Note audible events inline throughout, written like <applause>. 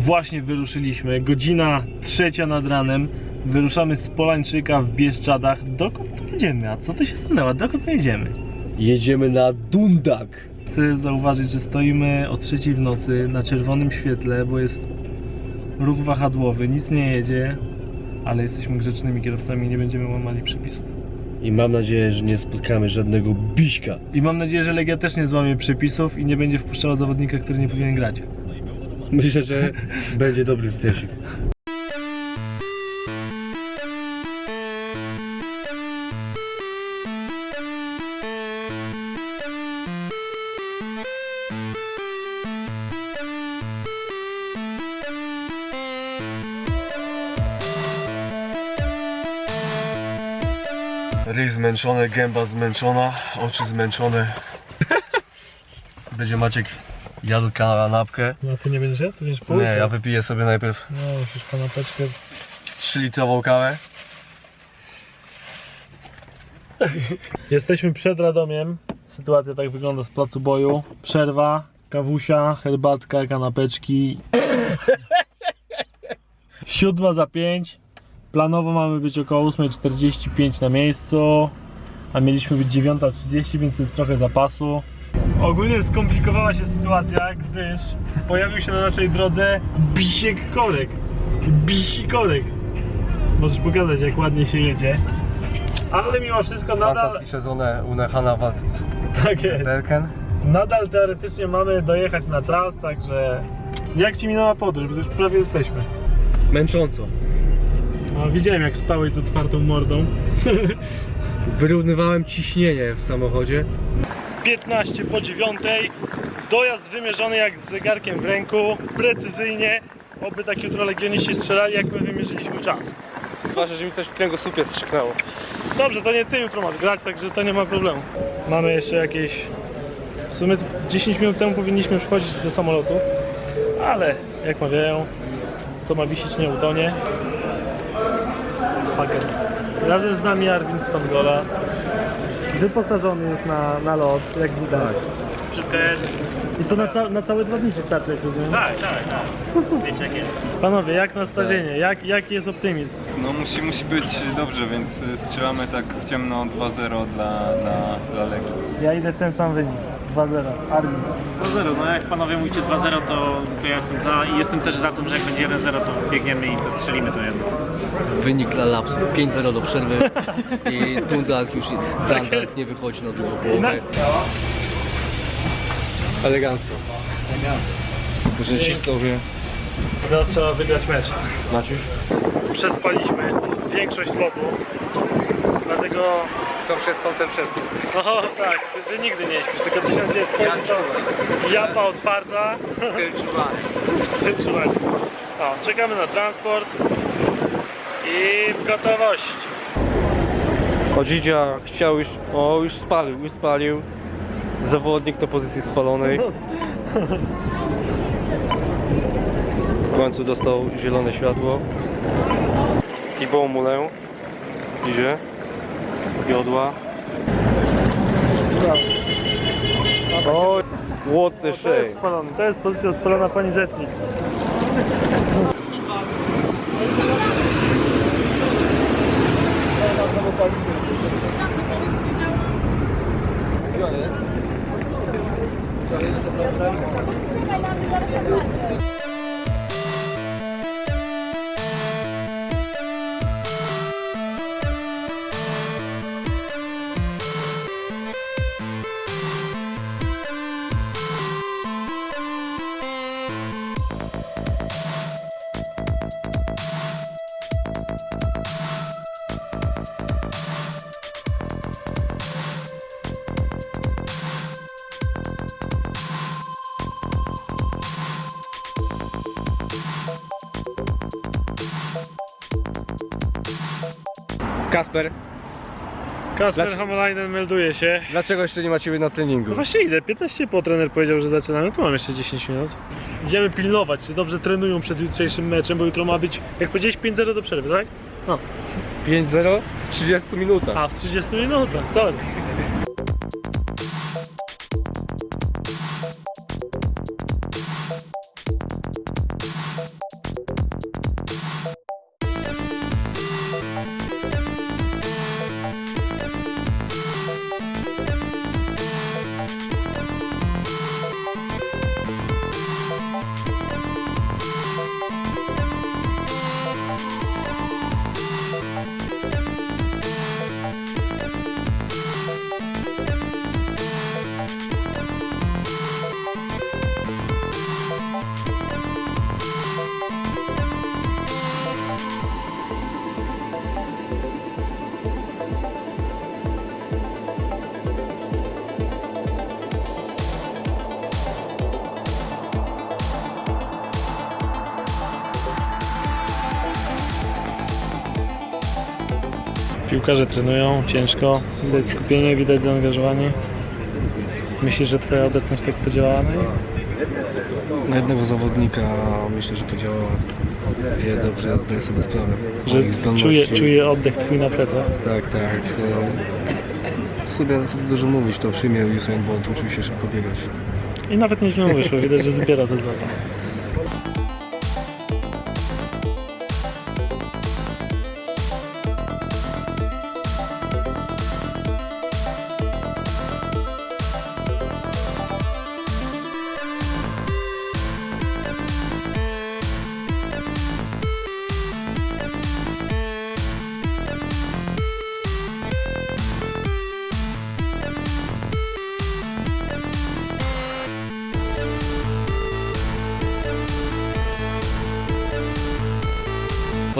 Właśnie wyruszyliśmy, godzina trzecia nad ranem. Wyruszamy z Polańczyka w Bieszczadach. Dokąd tu jedziemy? A co to się stanęło? Dokąd my jedziemy? Jedziemy na Dundak. Chcę zauważyć, że stoimy o trzeciej w nocy na czerwonym świetle, bo jest ruch wahadłowy, nic nie jedzie, ale jesteśmy grzecznymi kierowcami i nie będziemy łamali przepisów. I mam nadzieję, że nie spotkamy żadnego biśka. I mam nadzieję, że Legia też nie złamie przepisów i nie będzie wpuszczała zawodnika, który nie powinien grać. <laughs> Myślę, że będzie dobry stresik. Ryj zmęczony, gęba zmęczona, oczy zmęczone. <laughs> Będzie Maciek jadł kanapkę. No ty nie będziesz jadł? Ty będziesz Nie, ja wypiję sobie najpierw No, musisz kanapeczkę. 3-litrową kawę. <laughs> Jesteśmy przed Radomiem. Sytuacja tak wygląda z placu boju. Przerwa, kawusia, herbatka, kanapeczki. <laughs> Siódma za pięć. Planowo mamy być około 8.45 na miejscu, a mieliśmy być 9.30, więc jest trochę zapasu. Ogólnie skomplikowała się sytuacja, gdyż pojawił się na naszej drodze bisiek korek. Bisi korek. Możesz pokazać, jak ładnie się jedzie. Ale mimo wszystko nadal, Fantastische Sonne ohne Hanna tak jest. Belken. nadal teoretycznie mamy dojechać na tras, także jak Ci minęła podróż, bo już prawie jesteśmy. Męcząco. No, widziałem jak spałeś z otwartą mordą. <laughs> Wyrównywałem ciśnienie w samochodzie. 15 po 9. Dojazd wymierzony jak z zegarkiem w ręku, precyzyjnie. Oby tak jutro legioniści strzelali, jak my wymierzyliśmy czas. Ważne, że mi coś w kręgosłupie strzyknęło. Dobrze, to nie ty jutro masz grać, także to nie ma problemu. Mamy jeszcze jakieś. W sumie 10 minut temu powinniśmy już wchodzić do samolotu, ale jak mawiają, co ma wisieć nie utonie. Fager. Razem z nami Arwin z Fangola. Wyposażony już na, na lot, jak widać. Wszystko jest? I to na, ca na całe dwa dni się starczy, jak rozumiem. Tak, tak, tak. Wiesz jak jest. Panowie, jak nastawienie? Jak, jaki jest optymizm? No musi, musi być dobrze, więc y, strzelamy tak w ciemno 2-0 dla, dla, dla Legii. Ja idę w ten sam wynik. 2-0. Arwin. 2-0, no jak panowie mówicie 2-0 to, to ja jestem za i jestem też za tym, że jak będzie 1-0 to biegniemy i to strzelimy to jedno. Wynik dla lapsów. 5-0 do przerwy <laughs> i Dundak już Dundak nie wychodzi na drugą połowę. Elegancko. Że cisnął mnie. Teraz trzeba wygrać mecz. Maciuś? Przespaliśmy większość lotu, dlatego... Kto przespał, ten przespał. No tak, ty, ty nigdy nie śpisz, tylko ty się gdzie jest Japa otwarta, O, czekamy na transport i w gotowości. Odzidzia chciał już, o już spalił, już spalił. Zawodnik na pozycji spalonej. W końcu dostał zielone światło. Thibaut Moulin idzie. Jodła. Oj, what the To jest spalony, to jest pozycja spalona pani rzecznik. Kasper, Kasper Dlaczego- Hamalainen melduje się. dlaczego jeszcze nie ma Ciebie na treningu? No właśnie idę, 15 po trener powiedział, że zaczynamy, tu mam jeszcze 10 minut. Idziemy pilnować, czy dobrze trenują przed jutrzejszym meczem, bo jutro ma być, jak powiedziałeś, 5-0 do przerwy, tak? No, 5-0 w 30 minutach. a w 30 minutach, sorry. Piłkarze trenują ciężko, widać skupienie, widać zaangażowanie. Myślisz, że twoja obecność tak podziałała na nich? Na jednego zawodnika myślę, że podziałała wie dobrze, zdaję sobie sprawę z Że zdolności. czuje, czuje oddech twój na plecach. Tak, tak. e, W sobie sobie dużo mówić, to przyjmie Usain Bolt, uczył się szybko biegać. I nawet nieźle mówisz, bo widać, że zbiera to za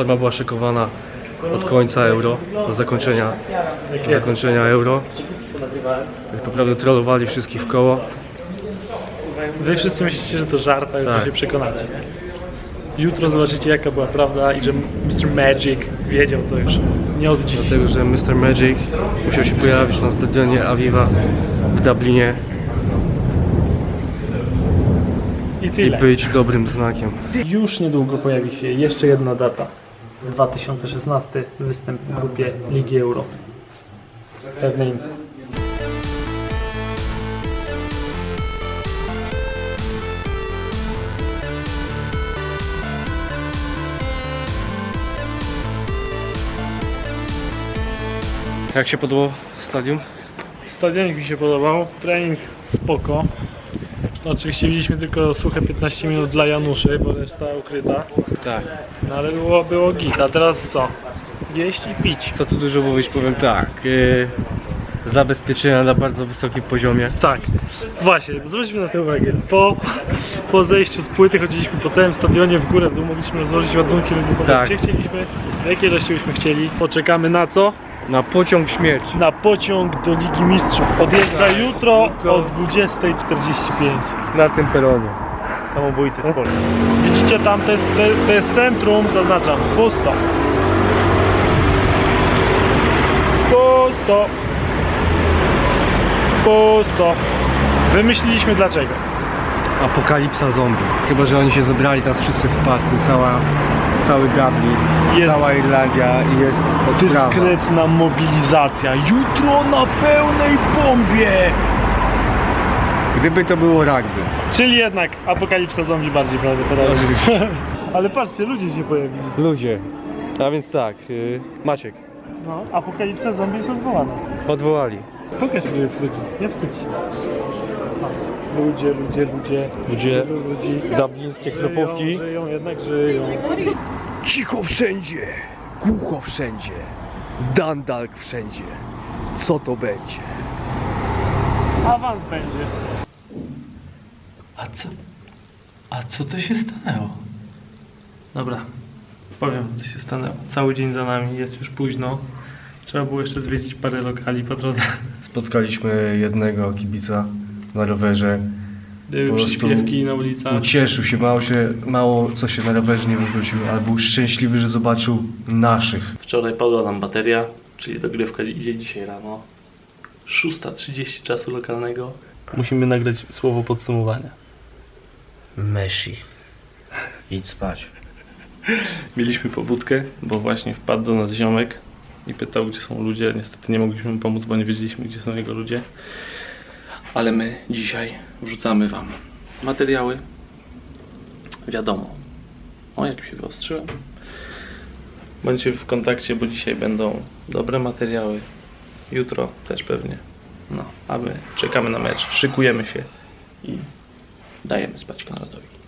Forma była szykowana od końca euro, do zakończenia, zakończenia euro. Tak naprawdę trollowali wszystkich w koło. Wy wszyscy myślicie, że to żart, a jutro Tak. się przekonacie. Jutro zobaczycie jaka była prawda i że Mr. Magic wiedział to już nie od dziś. Dlatego, że Mr. Magic musiał się pojawić na stadionie Aviva w Dublinie I i być dobrym znakiem. Już niedługo pojawi się jeszcze jedna data. 2016 występ w grupie Ligi Euro. Pewne info. Jak się podobał stadium? Stadionik mi się podobał, trening spoko. No, oczywiście widzieliśmy tylko suche 15 minut dla Januszy, bo reszta ukryta. Tak. No ale było, było git, a teraz co? Jeść i pić. Co tu dużo mówić, powiem tak. Yy, zabezpieczenia na bardzo wysokim poziomie. Tak, właśnie, zwróćmy na to uwagę. Po, po zejściu z płyty chodziliśmy po całym stadionie w górę, w dół, mogliśmy rozłożyć ładunki wybuchowe, Tak. gdzie chcieliśmy, w jakiej ilości byśmy chcieli. Poczekamy na co? Na pociąg śmierci. Na pociąg do Ligi Mistrzów. Odjeżdża jutro o 20.45. Na tym peronie. Samobójcy sport. Widzicie tam, to jest, to, to jest centrum, zaznaczam, pusto. Pusto. Pusto. Wymyśliliśmy dlaczego. Apokalipsa zombie. Chyba, że oni się zebrali teraz wszyscy w parku, cała, cały Dublin, Jest- cała Irlandia i jest odprawa. Dyskretna mobilizacja. Jutro na pełnej bombie. Gdyby to było rugby. Czyli jednak apokalipsa zombie bardziej prawdopodobnie. <laughs> Ale patrzcie, ludzie się pojawili. Ludzie. A więc tak, yy, Maciek, No, apokalipsa zombie jest odwołana. odwołali. Pokaż ile jest ludzi, nie wstydź się. Ludzie, ludzie, ludzie. Ludzie, ludzi. dublińskie Żyją, kropówki. Żyją, jednak żyją. Cicho wszędzie, głucho wszędzie, Dandalk wszędzie. Co to będzie? Awans będzie. A co? A co to się stanęło? Dobra, powiem co się stanęło. Cały dzień za nami, jest już późno. Trzeba było jeszcze zwiedzić parę lokali po drodze. Spotkaliśmy jednego kibica na rowerze. Były przyśpiewki na ulicach. Ucieszył się, mało, się, mało co się na rowerze nie wywrócił, ale był szczęśliwy, że zobaczył naszych. Wczoraj padła nam bateria, czyli dogrywka idzie dzisiaj rano. 6.30 czasu lokalnego. Musimy nagrać słowo podsumowania. Messi. Idź spać. Mieliśmy pobudkę, bo właśnie wpadł do nas ziomek i pytał, gdzie są ludzie. Niestety nie mogliśmy mu pomóc, bo nie wiedzieliśmy, gdzie są jego ludzie. Ale my dzisiaj wrzucamy Wam materiały. Wiadomo, o jak się wyostrzyłem. Bądźcie w kontakcie, bo dzisiaj będą dobre materiały. Jutro też pewnie. No, a my czekamy na mecz, szykujemy się i dajemy spać Konradowi.